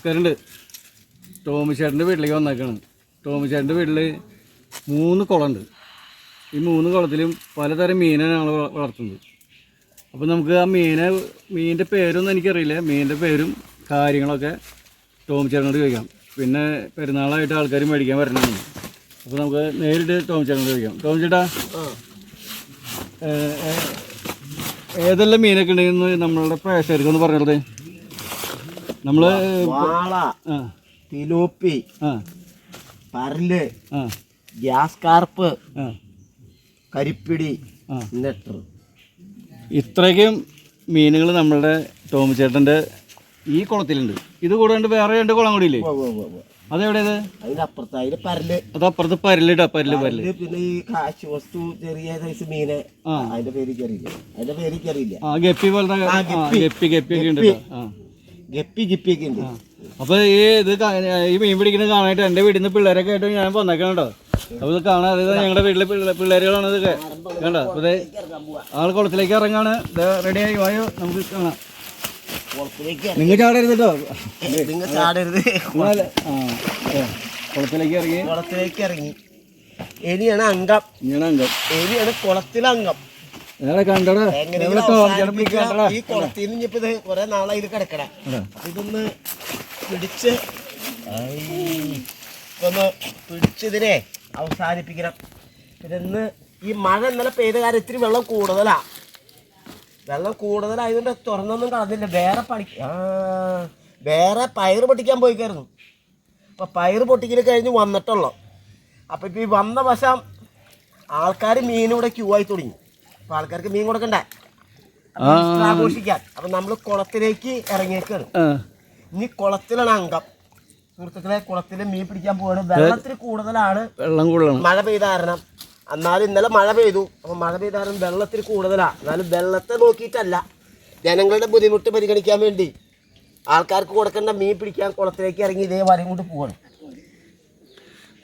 നമസ്കാരമുണ്ട്. ടോമി ചേട്ടന്റെ വീട്ടിലേക്ക് വന്നേക്കാണ്. ടോമി ചേട്ടന്റെ വീട്ടിൽ മൂന്ന് കുളമുണ്ട്. ഈ മൂന്ന് കുളത്തിലും പലതരം മീനാണ് ഞങ്ങൾ വള- വളർത്തുന്നത്. അപ്പോൾ നമുക്ക് ആ മീനെ മീനിന്റെ പേരൊന്നും എനിക്കറിയില്ല. മീനിന്റെ പേരും കാര്യങ്ങളൊക്കെ ടോമി ചേട്ടനോട് ചോദിക്കാം. പിന്നെ പെരുന്നാളായിട്ട് ആൾക്കാർ മേടിക്കാൻ വരണമെന്ന്. അപ്പോൾ നമുക്ക് നേരിട്ട് ടോമി ചേട്ടനോട് ചോദിക്കാം. ടോമി ചേട്ടാ ഏതെല്ലാം മീനൊക്കെ ഉണ്ടെന്ന് നമ്മളുടെ പ്രേക്ഷകർക്കൊന്ന് പറഞ്ഞത് നമ്മൾ വാള തിലോപ്പി പരൽ ഗ്യാസ് കാർപ്പ് കരിപ്പിടി നെട്ടർ ഇത്രയ്ക്കും മീനുകൾ നമ്മളുടെ ടോമി ചേട്ടന്റെ ഈ കുളത്തിലുണ്ട്. ഇത് കൂടാണ്ട് വേറെ രണ്ട് കുളം കൂടി ഇല്ലേ? അതെവിടെയത് അതിന്റെ അപ്പുറത്ത് അതിന് പരൽ. അത് അപ്പുറത്ത് പരലിടാ പരൽ പരൽ പിന്നെ ഈ കാശ് വസ്തു ചെറിയ സൈസ് മീന്. അതിന്റെ പേര് എനിക്കറിയില്ല. അതിന്റെ പേര് എനിക്കറിയില്ല. ആ ഗപ്പി പോലത്തെ. ഗപ്പി. ഗപ്പി ഒക്കെ ഉണ്ട് ഗപ്പി. കേട്ടോ. ആ ഗപ്പി ഗപ്പി ഒക്കെ ഉണ്ട്. അപ്പൊ ഈ ഇത് കാ- ഈ മീൻ പിടിക്കുന്നത് കാണാനായിട്ട് എന്റെ വീട്ടിൽ നിന്ന് പിള്ളേരൊക്കെ ആയിട്ട് ഞാൻ വന്നേക്കണം കേട്ടോ. അപ്പൊ ഇത് കാണാൻ അത് ഞങ്ങളുടെ വീട്ടിലെ പിള്ളേ- പിള്ളേരുകളാണ് ഇതൊക്കെ. കണ്ടോ? അപ്പൊ ആൾ കുളത്തിലേക്ക് ഇറങ്ങാണ്. റെഡി ആയി. വായോ നമുക്ക് കാണാം. കുളത്തിലേക്ക് നിങ്ങൾ ചാടരുത് കേട്ടോ. ഇറങ്ങി. നിങ്ങൾ ചാടരുത്. നിങ്ങൾ ആ ഏ, കുളത്തിലേക്ക് ഇറങ്ങി. കുളത്തിലേക്ക് ഇറങ്ങി. എലിയാണ് അംഗം. ഇങ്ങനെ അംഗം. എലിയാണ് കുളത്തിലെ അംഗം. നേരെ കണ്ടടാ. ഈ കുളത്തിൽ നിന്ന് ഇപ്പൊ ഇത് കുറെ നാളായി ഇത് കിടക്കണ. ഇതൊന്ന് പിടിച്ച് ഒന്ന് പിടിച്ചതിനെ അവസാനിപ്പിക്കണം. പിന്നെ ഇന്ന് ഈ മഴ ഇന്നലെ പെയ്ത കാര്യം ഇത്തിരി വെള്ളം കൂടുതലാ. വെള്ളം കൂടുതലായതുകൊണ്ട് തുറന്നൊന്നും കളഞ്ഞില്ല. വേറെ പണി ആ വേറെ പയറ് പൊട്ടിക്കാൻ പോയിക്കായിരുന്നു. അപ്പൊ പയറ് പൊട്ടിക്കൽ കഴിഞ്ഞ് വന്നിട്ടുള്ളൂ. അപ്പൊ ഇപ്പൊ ഈ വന്ന വശം ആൾക്കാർ മീനിവിടെ ക്യൂ ആയി തുടങ്ങി. അപ്പൊ ആൾക്കാർക്ക് മീൻ കൊടുക്കണ്ടേ? ആഘോഷിക്കാൻ. അപ്പൊ നമ്മൾ കുളത്തിലേക്ക് ഇറങ്ങിയേക്കാണ്. ഇനി കുളത്തിലാണ് അംഗം. സുഹൃത്തുക്കളെ കുളത്തിൽ മീൻ പിടിക്കാൻ പോവാണ്. വെള്ളത്തിന് കൂടുതലാണ് വെള്ളം കൂടുതലാണ്. മഴ പെയ്ത കാരണം. എന്നാലും ഇന്നലെ മഴ പെയ്തു. അപ്പൊ മഴ പെയ്ത കാരണം വെള്ളത്തിന് കൂടുതലാ. എന്നാലും വെള്ളത്തെ നോക്കിയിട്ടല്ല. ജനങ്ങളുടെ ബുദ്ധിമുട്ട് പരിഗണിക്കാൻ വേണ്ടി ആൾക്കാർക്ക് കൊടുക്കേണ്ട മീൻ പിടിക്കാൻ കുളത്തിലേക്ക് ഇറങ്ങി ഇതേ വരം കൊണ്ട് പോവാണ്.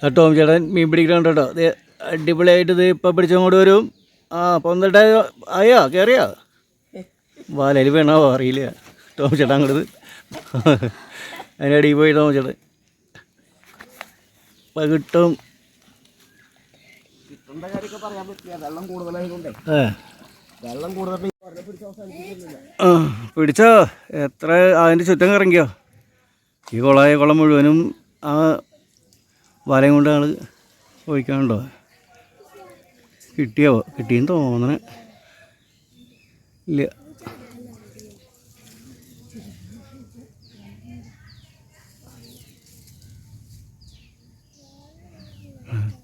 കേട്ടോ ചേട്ടൻ മീൻ പിടിക്കണം കേട്ടോ അടിപൊളിയായിട്ട് ഇത് ഇപ്പം പിടിച്ചങ്ങോട്ട് വരും. ആ പന്ത്രണ്ട് ആയോ കയറിയോ വാലയിൽ വേണോ അറിയില്ല. ടോം ചേട്ടാ അങ്ങോട്ട് അതിന്റെ അടിയിൽ പോയി ടോം ചേട്ടൻ പകിട്ടും പിടിച്ചോ എത്ര അതിന്റെ ചുറ്റം കറങ്ങിയോ? ഈ കുളമായ കുളം മുഴുവനും ആ വലയും കൊണ്ട് ആൾ ഒഴിക്കാനുണ്ടോ? കിട്ടിയോ? കിട്ടിയെന്ന് തോന്നണ. ഇല്ല.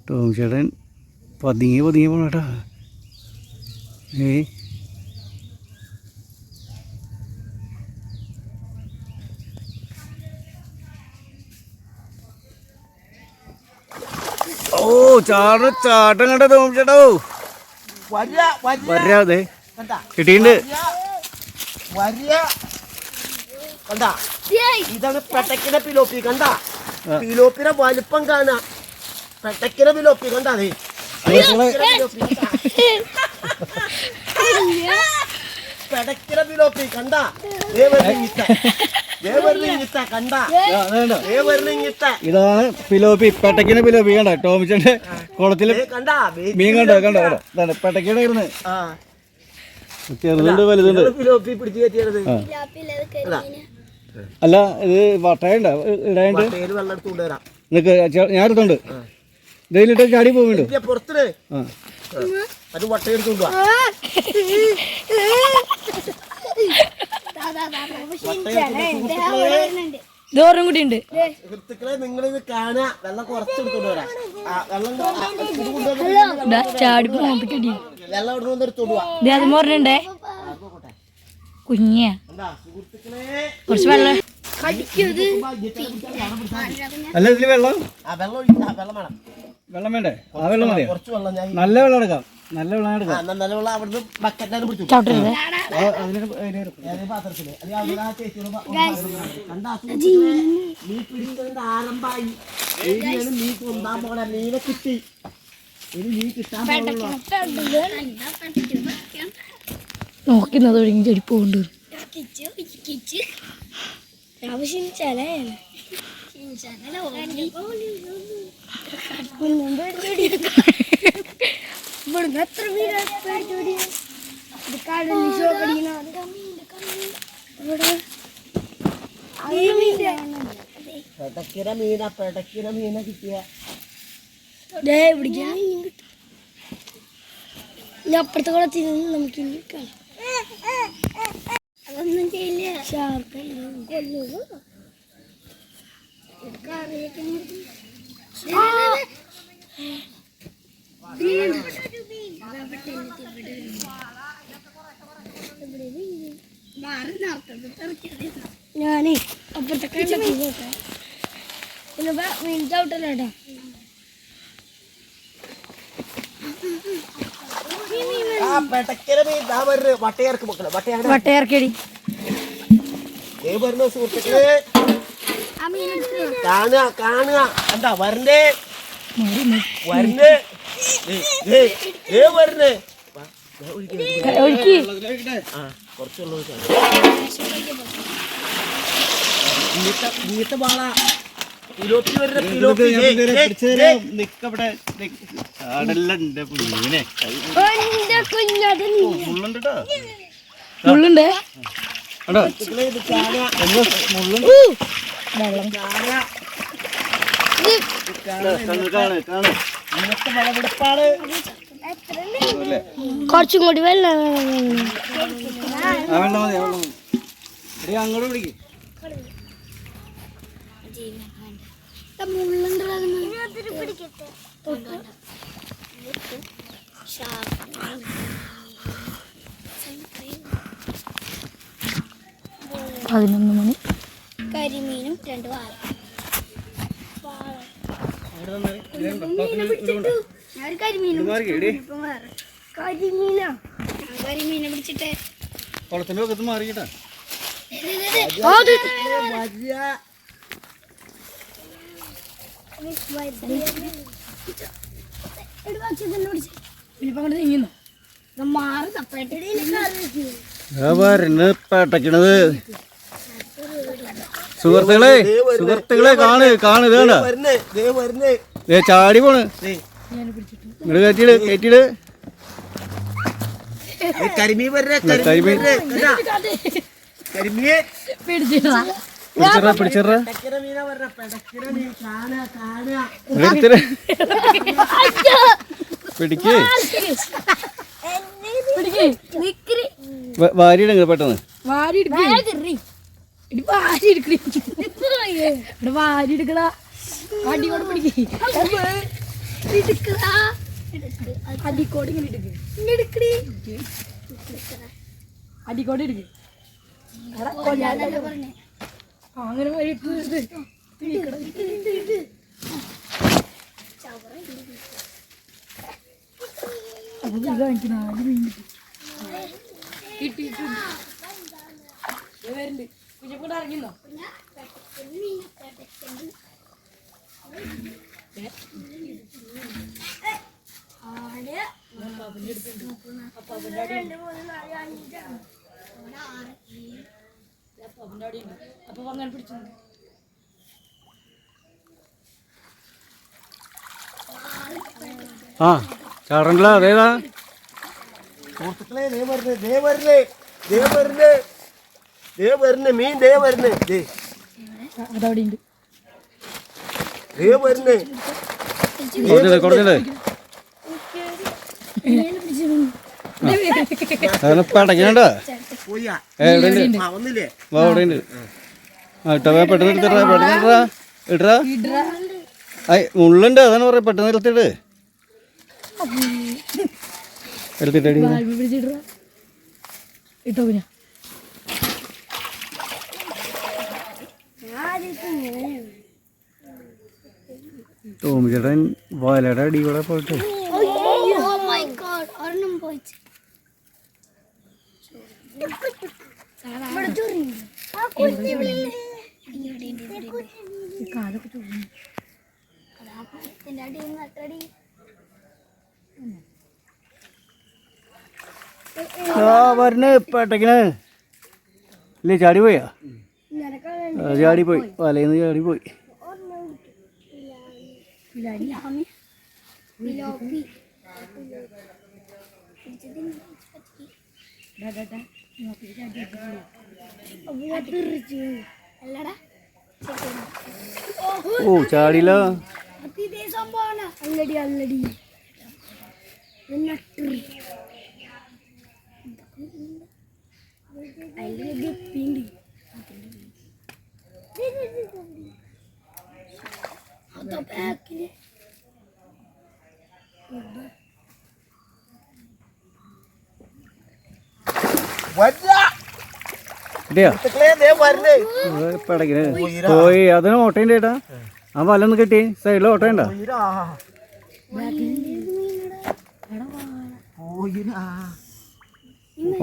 ടോം ചേട്ടൻ പതുങ്ങി പതുങ്ങി പോണേട്ടാ ഏയ്. ഓ ചാട ചാട്ടം കണ്ട തോമിച്ചേട്ടോ. വരാതെ കണ്ടാ? കിട്ടിയിട്ടുണ്ട്. കണ്ടാ? ഇതാണ് പെട്ടക്കിന പിലോപ്പി കണ്ട? പിലോപ്പിനെ വലുപ്പം കാണാ പെട്ടക്കിന പിലോപ്പി കണ്ടാ നീ പെടക്കിന പിലോപ്പി കണ്ട? ഇതാണ് പിലോപ്പി പെട്ടക്കിന് പിലോപ്പി കണ്ട? ടോമിച്ചന്റെ കുളത്തിൽ മീൻ കണ്ടോ? കണ്ടോ? കണ്ടോ. പെട്ടക്കിടെ ഇരുന്ന് ചെറുതുണ്ട് വലുതുണ്ട്. അല്ല ഇത് വട്ടയുണ്ട? ഇടാണ്ട് നിക്ക് ഞാൻ എടുത്തോണ്ട്. ഇതിലിട്ട് ചാടി പോകുന്നുണ്ട് അത് വട്ട ദൂരം കൂടി ഉണ്ട്. സുഹൃത്തുക്കളെ നിങ്ങൾ ഇത് കാണാ വെള്ളം കുറച്ചെടുത്തോണ്ട് വരാം. വെള്ളം ചാടി വെള്ളം അത് പറഞ്ഞിണ്ടേ കുഞ്ഞിയ കണ്ടാ സുഹൃത്തുക്കളെ? കുറച്ച് വെള്ളം. അല്ല ഇതിൽ വെള്ളം? വെള്ളം വേണ്ടേ? ആ വെള്ളം മതി കുറച്ച് വെള്ളം ഞാൻ നല്ല വെള്ളം എടുക്കാം. നല്ല വെള്ളം നല്ല വെള്ളം അവിടുന്ന് ബക്കറ്റാണ് പിടിച്ചു. അതിന് പാത്രത്തിൽ? നീ പിടിച്ചതിന്റെ ഇനിയാണ് നീ കൊണ്ടാൻ പോണ മീനെ കിട്ടി. ഇനി നീ കിട്ടാൻ നോക്കുന്നത് ഒഴുകി ചെടി പോകുന്നുണ്ട് ആവശ്യം ചിലയാണ് ഇവിടുന്ന് എത്ര പേര് പെടക്കിന മീന പെടക്കിര മീന കിട്ടിയ. ഇനി അപ്പുറത്തെ കുളത്തിൽ നിന്ന് നമുക്ക് ഇനി അതൊന്നും ചെയ്യില്ല. ഷാർപ്പ്. ഞാനേ അപ്പുറത്തെ കണ്ടെത്തി പോട്ടെ പിന്നെ മീൻ ആ പെടക്കിന മീൻ. ദാ വരുന്നു വട്ടയാർക്ക് മക്കളെ വട്ടയാർ വട്ടയർക്കടി. വരുന്ന സുഹൃത്തുക്കളെ. കാണുക കാണുക. എന്താ വരണ്ടേ വരണ്ടേ ഇങ്ങനത്തെ ഇങ്ങനത്തെ വരുന്ന. ചാടലുണ്ട് മീനെ മുള്ളുണ്ട്. മുള്ളുണ്ട്? ഇന്നത്തെ വിളവെടുപ്പാണ് കുറച്ചും കൂടി വെള്ളം. ആ വെള്ളം മതി ആ വെള്ളം മതി. അങ്ങോട്ട് പിടിക്ക്. പതിനൊന്ന് മണി. കരിമീനും രണ്ട് വാഴ. കരിമീനും പിടിച്ചിട്ട് കുളത്തിന്റെ പക്കത്ത് മാറി തപ്പേട്ട പേട്ടക്കണത് സുഹൃത്തുക്കളെ സുഹൃത്തുക്കളെ കാണ് കാണ് ഇതാണ്? ഏ ദേ വരുന്നേ. ദേ ചാടി പോണ്. ദേ. ഇങ്ങോട്ട് കയറ്റിയിട് കയറ്റിയിട് കരിമീൻ വരുന്നേ കരിമീൻ. കരിമീൻ. പിടിക്ക്. പിടിക്ക്. പെട്ടെന്ന്. വാരി ഇടി വാരി ഇവിടെ വാരി എടുക്കടാ. പിടിക്കേ അടിക്കോട് ഇങ്ങനെ എടുക്ക്. അടിക്കോട് എടുക്ക്. എടാ, കൊല്ലാനല്ലേ പറഞ്ഞെ. ആ, അങ്ങനെ വഴി കുഞ്ഞിക്കൂടെ ഇറങ്ങിന്നോ അപ്പൊ അങ്ങനെ പിടിച്ചു ആ ചാടണ്ടല്ലോ അതേതാ? സുഹൃത്തുക്കളെ ദേ വരുന്നേ ദേ ദേ വരുന്നേ മീൻ ദേ വരുന്നേ. ദേ. അതവിടെ ഉണ്ട് ദേ വരുന്നേ. പടക്കണണ്ട ഇട്ടാ പെട്ടെന്ന് എടുത്തിട്ടാ പെട്ടെന്ന് ഇട്ടാ ഇട്ടാ ഐ മുള്ളുണ്ട് അതാണ് പറയാ പെട്ടെന്ന് എടുത്തിട്ട് എടുത്തിട്ടടി. ഇട്ടോ പിന്നെ. ടോമി ചേട്ടൻ വലയുടെ അടി കൂടെ പോയിട്ട്. ആ വരണേ പെട്ടക്കണ് ഇല്ലേ ചാടി പോയാ നിനക്കാണ് പോയി. വലയിന്ന് ചാടി പോയി. ഓ ചാടിയില്ല അല്ലടി അല്ലടി. അതാ. പടകിന് പോയി അതിന് ഓട്ടയുണ്ട് ചേട്ടാ ആ വല ഒന്ന് കിട്ടി സൈഡിൽ ഓട്ടയുണ്ടോ.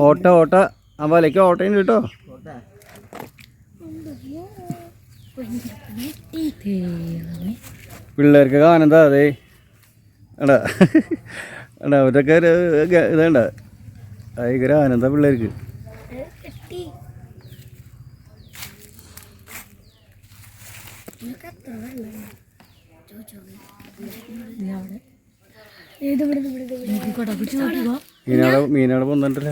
ഓട്ട ഓട്ട ആ വലയ്ക്ക് ഓട്ടയുണ്ട് കേട്ടോ. പിള്ളേർക്ക് ആനന്ദാ അതെ എടാ എടാ അവരൊക്കെ ഇതേണ്ട. ഭയങ്കര ആനന്ദ പിള്ളേർക്ക്. മീനാടെ മീനാടെ പൊന്നിട്ടില്ല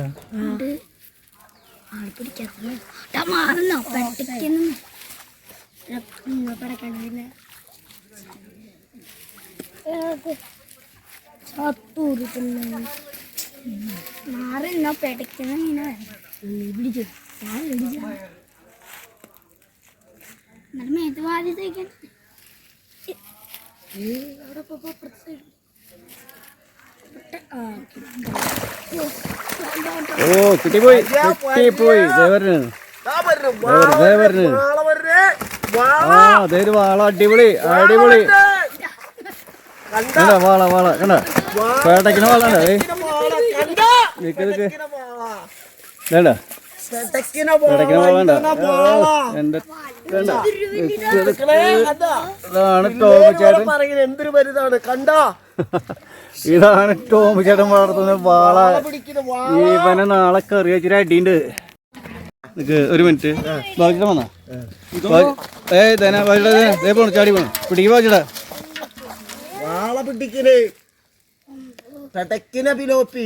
മാറുന്നോ പെടക്കുന്ന മീനാ പിടിച്ചു ഞാൻ പിടിച്ചു എന്നിട്ട് മേത്ത് വാതി തേക്കാൻ അവിടെ പോ അപ്പുറത്തെ സൈഡ് ആ ഓ കിട്ടിപ്പോയി കിട്ടിപ്പോയി ദേവരന് ദാ ആ അതേ ഒരു വാള അടിപൊളി അടിപൊളി. കണ്ട. വാള വാള കണ്ട? പേട്ടക്കിന് വാള. വേണ്ട. പേട്ടക്കിന് വാള എന്റെ ഇതാണ് ടോമിച്ചേട്ടൻ എന്തൊരു വലുതാണ് കണ്ട. ഇതാണ് ടോമിച്ചേട്ടൻ വളർത്തുന്ന വാള. ഈ വാള. ഇവനെ നാളെ കറി വെച്ചിട്ട് അടിയുണ്ട്. നിക്ക് ഒരു മിനിറ്റ്. ബാക്കി വന്നാ? ഏ പോണു ചാടി പോണു. പിടിക്ക് വാച്ചിടാ വാള പിടിക്കൽ പെടക്കിന പിലോപ്പി.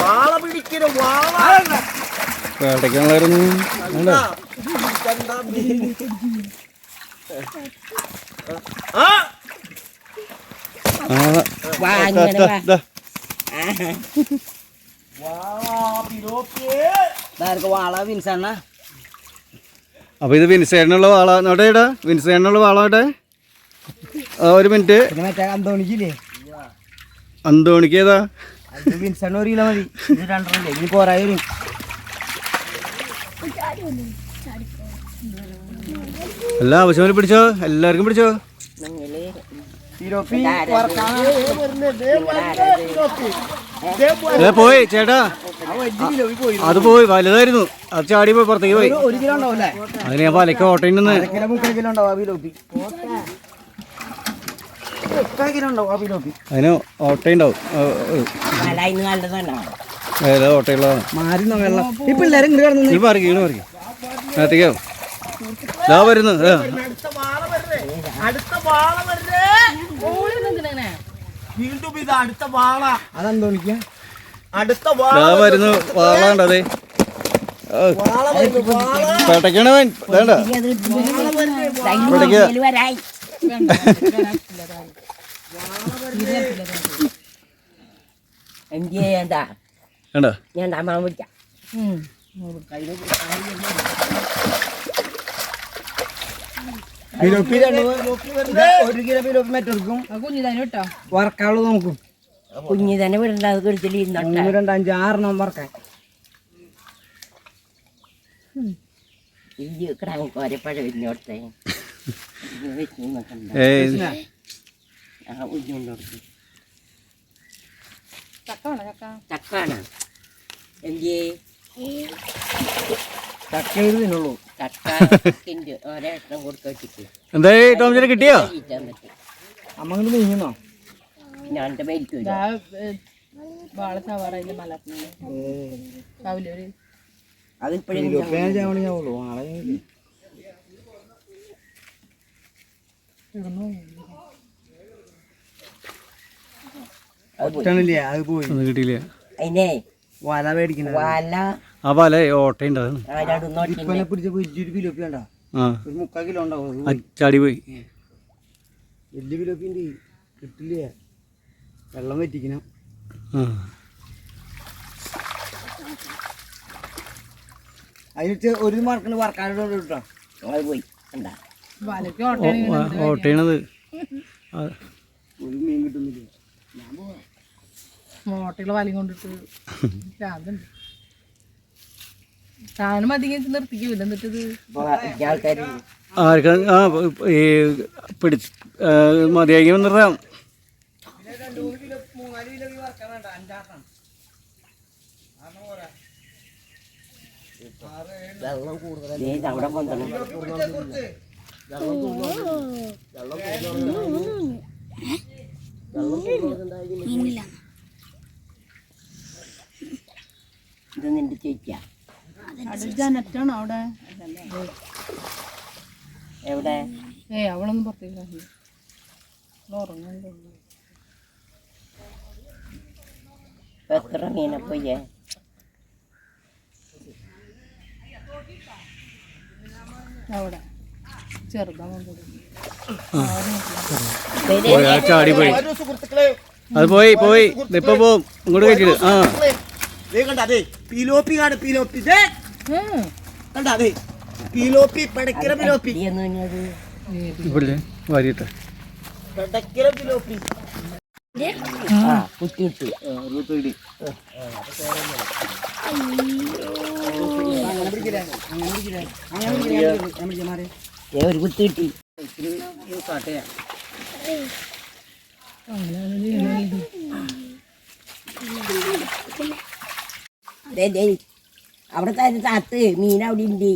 വാള പിടിക്കൽ വാള. പേട്ടയ്ക്കുള്ളായിരുന്നു ആ. കണ്ട മീൻ. ആ വാള അപ്പൊ ഇത് വിൻസേട്ടനുള്ള വാള. നോട്ടെ ഇടാ വിൻസേട്ടനുള്ള വാള നോട്ടെ ഒരു മിനിറ്റ്. അന്തോണിക്കില്ലേ? അന്തോണിക്ക് ഏതാ? വിൻസൺ ഒരു കിലോ മതി. ഇത് രണ്ടെണ്ണല്ലേ? ഇനി പോരാ വരും. എല്ലാ ആവശ്യം പിടിച്ചോ? എല്ലാവർക്കും പിടിച്ചോ? ഏ പോയി ചേട്ടാ. അത് പോയി വലുതായിരുന്നു. അത് ചാടി പോയി പുറത്തേക്ക് പോയി. ഒരു കിലോ ഉണ്ടാവില്ലേ? അതിന് ഞാൻ വലക്ക് ഓട്ടയിൽ നിന്ന്. അതിന് ഓട്ടയുണ്ടാവും ഏതാ ഓട്ടയുള്ളതാണ് മാറി വെള്ളം. ഈ പിള്ളേരെ ഇങ്ങോട്ട് കിടന്നു നിങ്ങൾ പറിക്കും നിങ്ങൾ പറിക്കും. നേരത്തേക്കോ ഇതാ വരുന്നു. അടുത്ത വീണ്ടും ഇത് അടുത്ത വാള. അതെന്തോണിക്ക അടുത്ത വാള വരുന്നു വാള വേണ്ട. എന്താ? ഞാൻ അമ്മ വിളിക്കാം പിലോപ്പി രണ്ട് ഒരു കിലോ പിലോപ്പി മറ്റൊരുക്കും വറക്കാനുള്ളത് നോക്കും കുഞ്ഞി തന്നെ വിടണ്ട അത് കുടിച്ചിൽ ഇരുന്നോട്ടെ രണ്ട് അഞ്ച് ആറെണ്ണം വറക്കാൻ. ഈ നോക്കണ്ട. ഏയ്. ആ ഉജ്ജുണ്ടോട്ട് ചക്കാണ് ചക്ക ഇത് തിന്നുള്ളൂ. ടോമിച്ചിനെ കിട്ടിയോ? കഴിച്ചാൻ പറ്റും. അമ്മ ഇങ്ങോട്ട് നീങ്ങുന്നോ? കിട്ടണില്ലേ? അത് കിട്ടിയില്ല. അതിനെ വല മേടിക്കുന്നു വല ആ വല ഓട്ടയുണ്ട്. ഇപ്പനെ പിലോപ്പി ഒരു മുക്കാൽ കിലോ ഉണ്ടാവും? അച്ചാടി പോയി. ചാടി പോയി. വലിയ ഉണ്ട് വെള്ളം വറ്റിക്കണം. ആ. അതിന് ഒരു മാർക്കിന് വർക്കാനോട് കിട്ടാം പോയി. എന്താ ആ, ഒരു മീൻ കിട്ടുന്നില്ല? മോട്ടകൾ വലയും കൊണ്ടിട്ട് ഭ്രാന്തുണ്ട് താനും അധികം നിർത്തിക്കൂല എന്നിട്ടത് ഇപ്പൊ ആൾക്കാർ ആർക്കാ ആ ഈ പിടിച്ച് ആ, മതിയാക്കി വന്നിട്ടാം അവിടെ കൊണ്ടണം മീനില്ല ഇത് നിന്റെ ചേച്ചിയാ? ജനറ്റാണോ അവിടെ? എവിടെ? ഏ അവളൊന്നും പുറത്തേക്ക് ഉറങ്ങുന്നുണ്ടോ. ഇപ്പൊ എത്ര മീനെ അവിടെ. ചെറുതാണ് പോയി. അത് പോയി പോയി. ഇപ്പൊ പോവും ഇങ്ങോട്ട് കഴിച്ചിട്ട് ആ. ദേ കണ്ട അതെ പിലോപ്പി കാണ് പിലോപ്പി. ദേ കണ്ട അതെ പിലോപ്പി പെടക്കിற പിലോപ്പി. ഇവിടെ വാരിയിട്ട്. പെടക്കിற പിലോപ്പി. ഒരു കുത്തി കിട്ടി ദേ, ദേ, താത്ത് മീൻ അവിടെ ഉണ്ട്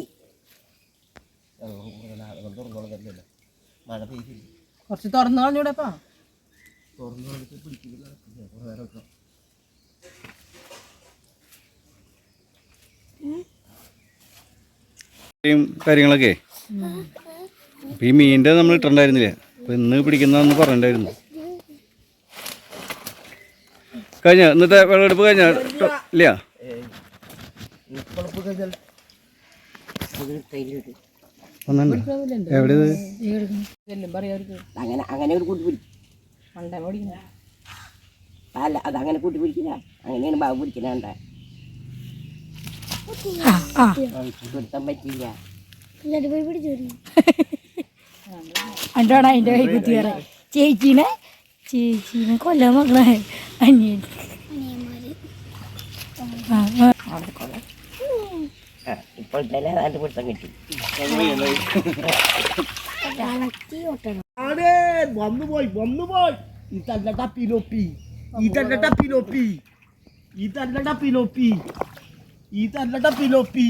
കുറച്ച് തുറന്നു കളഞ്ഞൂടെപ്പാ കാര്യങ്ങളൊക്കെ. അപ്പൊ ഈ മീനിന്റെ നമ്മൾ ഇട്ടുണ്ടായിരുന്നില്ല അപ്പൊ ഇന്ന് പിടിക്കുന്നതെന്ന് പറഞ്ഞിട്ടുണ്ടായിരുന്നു. കഴിഞ്ഞ? ഇന്നത്തെ വെള്ളമെടുപ്പ് കഴിഞ്ഞ? ഇല്ല. അങ്ങനെ അങ്ങനെ ഒരു കൂട്ടി പിടിക്കും. അല്ല പിടിക്കില്ല. അങ്ങനെയാണ് ബാബു പിടിക്കണണ്ട പിടുത്തം പറ്റില്ല അതിന്റെ കൈ കുത്തി ചേച്ചീനെ ചേച്ചീനെ കൊല്ലാൻ മക്കളെ. അനിയൻ. ഇപ്പോഴത്തെ ഏതാണ്ട് പിടുത്തം കിട്ടി. ആടേ വന്നു പോയി വന്നു പോയി. ഇതല്ലടാ പിലോപ്പി ഇതല്ലടാ പിലോപ്പി ഇതല്ലടാ പിലോപ്പി ഇതല്ലടാ പിലോപ്പി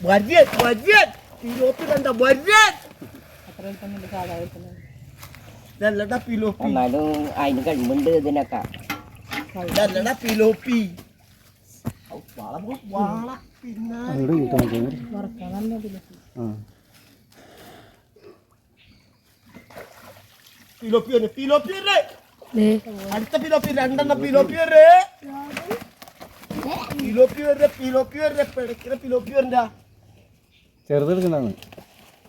വര്യൻ വര്യൻ. പിലോപ്പി കണ്ട വെക്കുന്നത് ഇതല്ലടാ പിലോപ്പി എന്നാലും അതിന് കഴിവുണ്ട് ഇതിനൊക്കെ. ഇതല്ലടാ പിലോപ്പി ഔ, വാള പോ, വാള പിന്നെ അവിടെ കിട്ടാൻ വറക്കാൻ നല്ലതില്ല ആ. പിലോപ്പി വരെ പിലോപ്പി വരെ അടുത്ത പിലോപ്പി രണ്ടെണ്ണം പിലോപ്പി വരെ പിലോപ്പി വരെ പിലോപ്പി വരെ പിടക്കിற പിലോപ്പി വരണ്ട ചെറുതെടുക്കണ്ടാണ്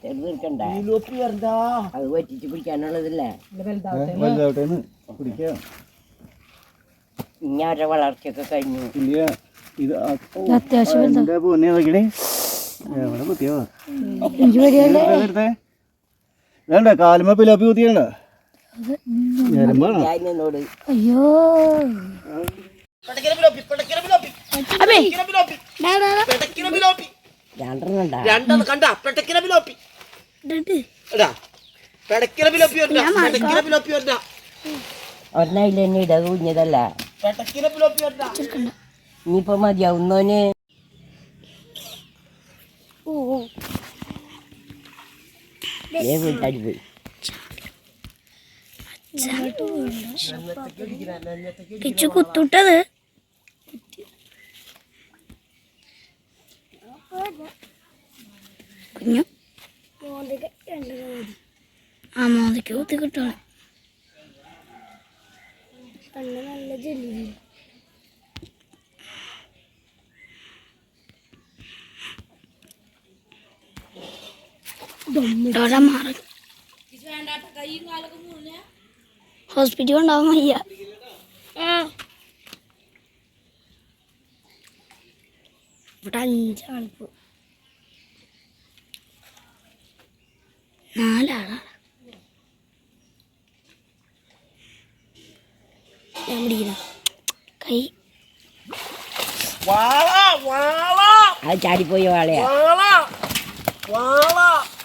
ചെറുത് എടുക്കണ്ട പിലോപ്പി അത് പറ്റിച്ച് പിടിക്കാനുള്ളതല്ലേ? വലുതാവട്ടെ വലുതാവട്ടെ പിടിക്കാം. ഇനി അവരുടെ വളർച്ചയൊക്കെ കഴിഞ്ഞു. ഇല്ല. ഇത് അത്യാവശ്യം എവിടെ വേണ്ട കാലുമ പിലാപ്പി കുത്തിയണ്ട അയ്യോ. ഇനിയിപ്പോ മതിയാവുന്നോന്. വീട്ടാടി പോയി കിച്ചു കുത്തുട്ടത്. കുഞ്ഞു. ആ മോന്തയ്ക്ക് കുത്തി കിട്ടണം നല്ല ജെല്ലി. ഹോസ്പിറ്റൽ ഉണ്ടാവാൻ വയ്യ. ഇവിടെ അഞ്ചാളിപ്പോ നാലാളാ. ഞാൻ പിടിക്കുന്ന കൈ. വാള വാള. അത് വാളയാ. വാള വാള.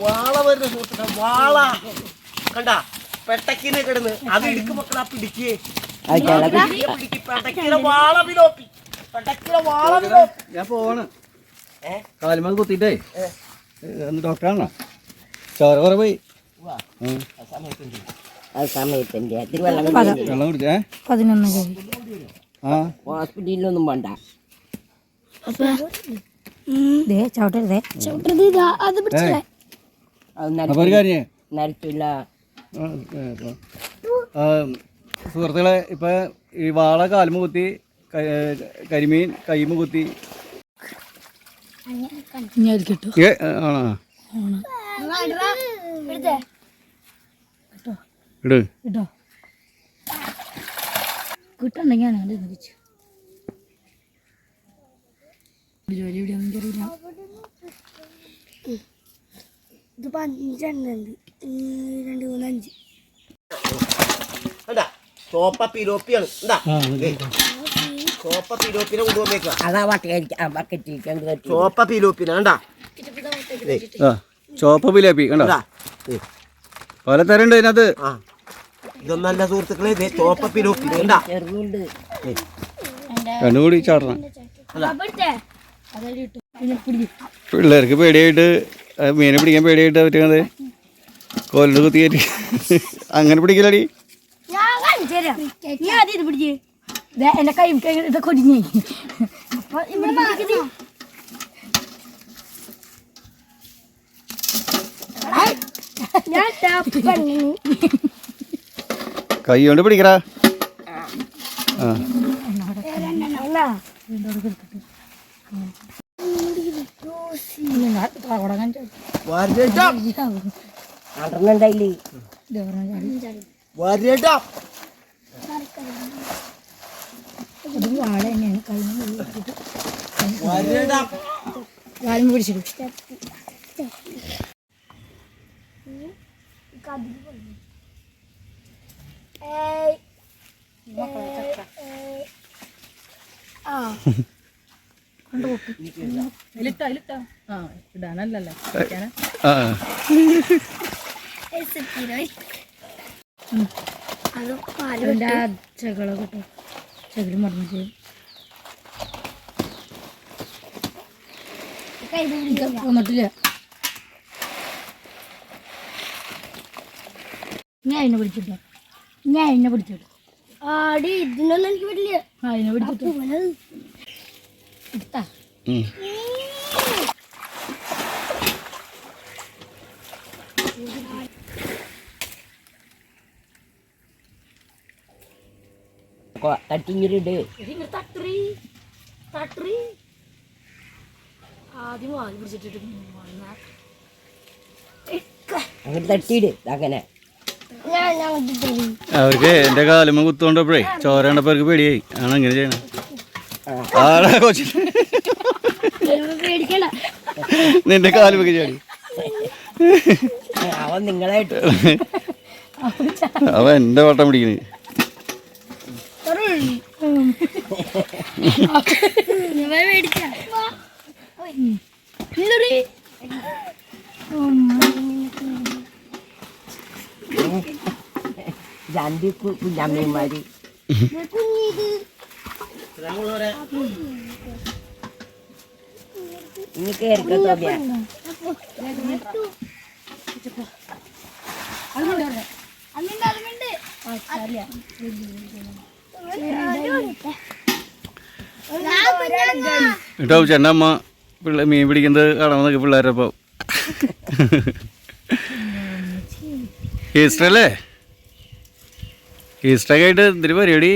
വാള വരുന്ന സുഹൃത്തുക്കളെ വാള. കണ്ട? പെട്ടക്കിനെ കിടന്ന്. അത് ഇടുക്ക് മക്കളാ പിടിക്കേ. പിടിക്ക് പെട്ടക്കിനെ വാള വിലോപ്പി. പെട്ടക്കിലെ വാള വിലോപ്പി. ഞാൻ പോവാണ്. കാലുമ കുത്തിട്ടേ ഡോക്ടറാണോ? ചോര കുറേ പോയി. ഉം. അത് സമയത്തിന്റെ ഇത്തിരി വെള്ളം വെള്ളം കുടിച്ചേ? പതിനൊന്ന് ആ. ഹോസ്പിറ്റലിലൊന്നും വേണ്ട ദേ ചവിട്ടരുതേ. ചവിട്ടരുത്. അത് പിടിച്ചേ അത് അപ്പോൾ ഒരു കാര്യം ചെയ്യ്. നരച്ചില്ല സുഹൃത്തുക്കളെ ഇപ്പൊ ഈ വാള കാൽമ കുത്തി കരിമീൻ കൈമ കുത്തി. ഞാൻ കിട്ടു ഏ, ആണോ? ഇട്. കിട്ടണ്ടെങ്കിൽ ഞാൻ ജോലി എവിടെയാണെന്ന് എനിക്കറിയില്ല. ഇതിപ്പോ അഞ്ചെണ്ണുണ്ട് രണ്ട് മൂന്ന് അഞ്ച്. കണ്ടാ ചോപ്പ പിലോപ്പിയാണ് എന്താ? ചോപ്പ പിലോപ്പിനെ കൊണ്ടുവന്നേക്ക അതാ വട്ട ബക്കറ്റിൽ ചോപ്പ പിലോപ്പിനെ കണ്ടാ? ദേ, ആ ചോപ്പ പിലാപ്പി കണ്ടോ? കണ്ടാ ദേ, പല തരണ്ട് ഇതിനകത്ത് ഇതൊന്നല്ല സുഹൃത്തുക്കളെ ഇതേ ചോപ്പ പിലോപ്പി കണ്ടാ? ചാടണം. പിള്ളേർക്ക് പേടിയായിട്ട് മീനെ പിടിക്കാൻ പേടിയായിട്ട് പറ്റുന്നത്. കോലിട്ട് കുത്തി കയറ്റി. അങ്ങനെ പിടിക്കലടി. ഞാൻ കാണിച്ചു നീ ആദ്യം ഇത് പിടിച്ച് ദേ എന്റെ കൈ ഇത് കൊടിഞ്ഞേ അപ്പൊ ഇവിടെ മാറ്റി ഞാൻ തപ്പണ്ണി കൈ കൊണ്ട് പിടിക്കടാ. ആ. ഇത് വാഴ തന്നെയാണ് കൈ വരട്ടാ കാലും പിടിച്ചിട്ട് ആ ഇടാനല്ലല്ലോ ആ അത് പാൽ അതിന്റെ ആ ചകളൊക്കെ ഇട്ടോ ചകിരി മറന്നു ചെയ്യും വന്നിട്ടില്ല. ഞാൻ പിടിച്ചിട്ടോ ഞാൻ പിടിച്ചിട്ടു. ആടി ഇതിനൊന്നും എനിക്ക് പറ്റില്ല. ആ എന്നെ പിടിച്ചിട്ടു. തട്ടിങ്ങിരിട്. തട്ടറി. തട്ടറി. ആദ്യം വാൽ പിടിച്ചിട്ടിട്ട് അങ്ങനെ തട്ടിയിട് അങ്ങനെ. ഞാൻ ഞാൻ ഇട്ടിട്ടില്ല. അവർക്ക് എന്റെ കാലുമ്മ കുത്തോണ്ടപ്പോഴേ ചോര കണ്ടപ്പോ അവർക്ക് പേടിയായി. ആണ് അങ്ങനെ ചെയ്യണം? ആടാ കൊച്ചു നിങ്ങൾ പേടിക്കണ്ട നിന്റെ കാൽ ചാടി. അവൻ നിങ്ങളായിട്ട്. അവൻ എന്റെ വട്ടം പിടിക്കണേ. ജാന്തി രണ്ട് കുഞ്ഞമ്മമാര്. കുഞ്ഞിത്. ഇനി അതുണ്ട് ഞാൻ കേട്ടോ അമ്മ പിള്ളേ മീൻ പിടിക്കുന്നത് കാണാൻ നോക്കി പിള്ളേരപ്പോൾ ഈസ്റ്റർ അല്ലേ ഈസ്റ്ററൊക്കെ ആയിട്ട് എന്തിരി പരിപാടി?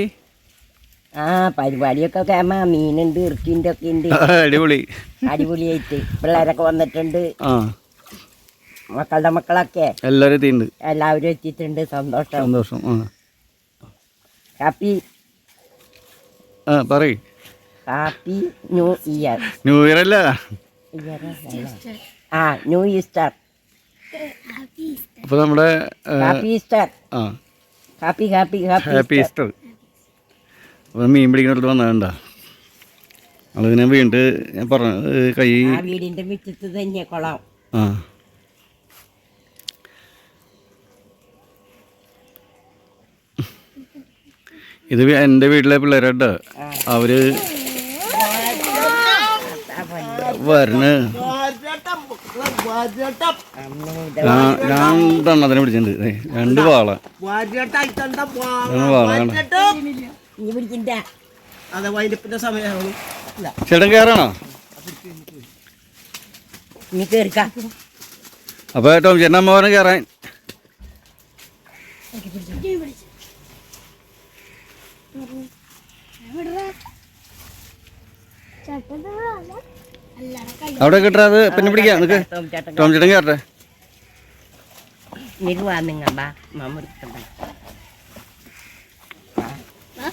ആ പരിപാടിയൊക്കെ കേമ മീനുണ്ട് ഇറക്കിന്റെ ഒക്കെ ഉണ്ട് അടിപൊളി. അടിപൊളിയായിട്ട് പിള്ളേരൊക്കെ വന്നിട്ടുണ്ട്. മക്കളുടെ മക്കളൊക്കെ? എല്ലാവരും എത്തിയിട്ടുണ്ട്. എല്ലാവരും എത്തിയിട്ടുണ്ട്. സന്തോഷം. സന്തോഷം ഹാപ്പി ആ പറയ്. Happy new year. New year അല്ല. ആ ന്യൂ ഈസ്റ്റർ. അപ്പൊ നമ്മുടെ happy Easter. Happy happy happy Easter. മീൻ പിടിക്കുന്നിടത്ത് വന്നതണ്ട. അതിനെ വീണ്ടും ഞാൻ പറഞ്ഞു കൈ ആ വീടിന്റെ മുറ്റത്ത് തന്നെ കുളം. ആ. ഇത് എന്റെ വീട്ടിലെ പിള്ളേരുണ്ട് അവർ വരണ്. രണ്ടെണ്ണത്തിനെ പിടിച്ചിട്ടുണ്ട്. രണ്ട് വാള. രണ്ട് വാള കണ്ട ഇനി പിടിക്കണ്ട അതെ വൈൻഡപ്പിന്റെ സമയമാണ് ഇല്ല. ചേട്ടൻ കയറാണോ? ഇനി കേറിക്ക. അപ്പോൾ ടോം ചേട്ടൻ അമ്മ പറഞ്ഞ് കയറാൻ. അവിടെ കിട്ടാത് പിന്നെ പിടിക്കാം നിനക്ക് ടോം ചേട്ടൻ കേട്ടെ കയറട്ടെ. ഇനി വാ നിങ്ങ ബാ മാമ എടുക്കണ്ട മീനൊക്കെ കൊണ്ട് അവർ വരും ആ നിനക്ക്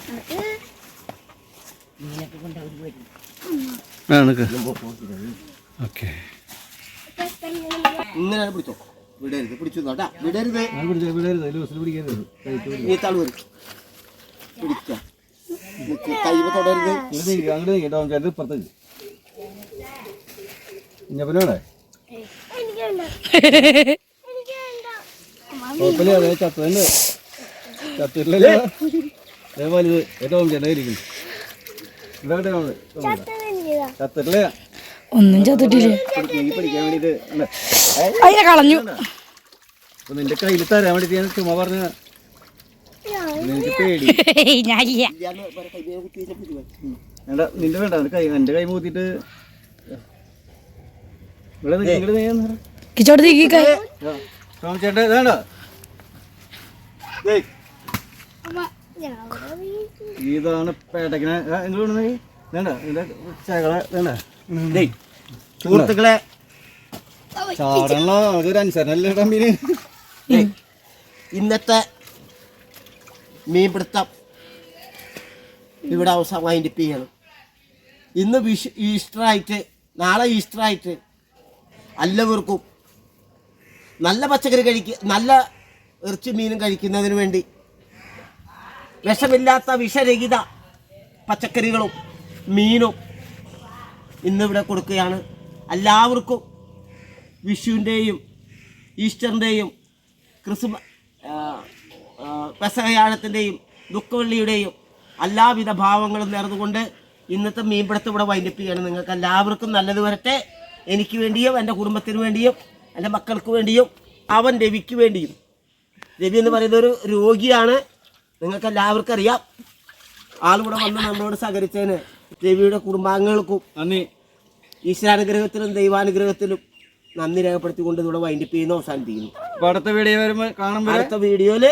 ഓക്കെ. ഇങ്ങനെ പിടിച്ചോ വിടരുത്. പിടിച്ചു വിടരുത്. ഈ തളു വരും. പിടിക്ക. നിക്ക് കൈമ തൊടരുത്. ടോം ചേട്ടൻ ഇപ്പുറത്തേക്ക് ഇഞ്ഞപ്പിനോടെ കുഴപ്പമില്ല അതെ ചത്തതന്നെ ചത്തിട്ടില്ലല്ലോ ഇത് ഏറ്റവും ചത്തിട്ടില്ല ഒന്നും ചത്തിട്ടില്ല. അതിനെ കളഞ്ഞു. നിന്റെ കയ്യിൽ തരാൻ വേണ്ടി ഞാൻ ചുമ്മാ പറഞ്ഞ നിന്റെ വേണ്ട. കൈ എന്റെ കൈ മൂത്തിട്ട്. ഇവിടെ നിക്ക്, ഇതാണ് പേട്ടക്കിനെ വേണ്ട ഇതിന്റെ ചകളെ വേണ്ട. സുഹൃത്തുക്കളെ ചാടണല്ലോ അതൊരു അനുസരണല്ലേ മീന് ഇന്നത്തെ മീൻപിടുത്തം ഇവിടെ അവസാനം വൈൻഡിപ്പ് ചെയ്യണം ഇന്ന് വിഷു ഈസ്റ്റർ ആയിട്ട് നാളെ ഈസ്റ്റർ ആയിട്ട് എല്ലാവർക്കും നല്ല പച്ചക്കറി കഴിക്കുക നല്ല ഇറച്ചി മീനും കഴിക്കുന്നതിന് വേണ്ടി വിഷമില്ലാത്ത വിഷരഹിത പച്ചക്കറികളും മീനും ഇന്നിവിടെ കൊടുക്കുകയാണ്. എല്ലാവർക്കും വിഷുവിന്റെയും ഈസ്റ്ററിന്റെയും ക്രിസ്മ പെസഹയാഴത്തിന്റെയും ദുഃഖവെള്ളിയുടെയും എല്ലാവിധ ഭാവങ്ങളും നേർന്നുകൊണ്ട് ഇന്നത്തെ മീൻപിടുത്തം ഇവിടെ വൈകിപ്പിക്കുകയാണ്. നിങ്ങൾക്ക് എല്ലാവർക്കും നല്ലത് വരട്ടെ. എനിക്ക് വേണ്ടിയും എന്റെ കുടുംബത്തിന് വേണ്ടിയും എന്റെ മക്കൾക്ക് വേണ്ടിയും അവൻ രവിക്ക് വേണ്ടിയും. രവി എന്ന് പറയുന്ന ഒരു രോഗിയാണ്. നിങ്ങൾക്ക് എല്ലാവർക്കും അറിയാം ആളുകൂടെ വന്ന് നമ്മളോട് സഹകരിച്ചതിന് രവിയുടെ കുടുംബാംഗങ്ങൾക്കും നന്ദി. ഈശ്വരാനുഗ്രഹത്തിലും ദൈവാനുഗ്രഹത്തിലും നന്ദി രേഖപ്പെടുത്തിക്കൊണ്ട് ഇവിടെ വൈൻഡപ്പ് ചെയ്യുന്നു അവസാനിപ്പിക്കുന്നു. അടുത്ത വീഡിയോ വരുമ്പോൾ കാണുമ്പോൾ അടുത്ത വീഡിയോയിൽ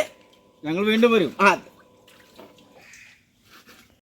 ഞങ്ങൾ വീണ്ടും വരും. ആ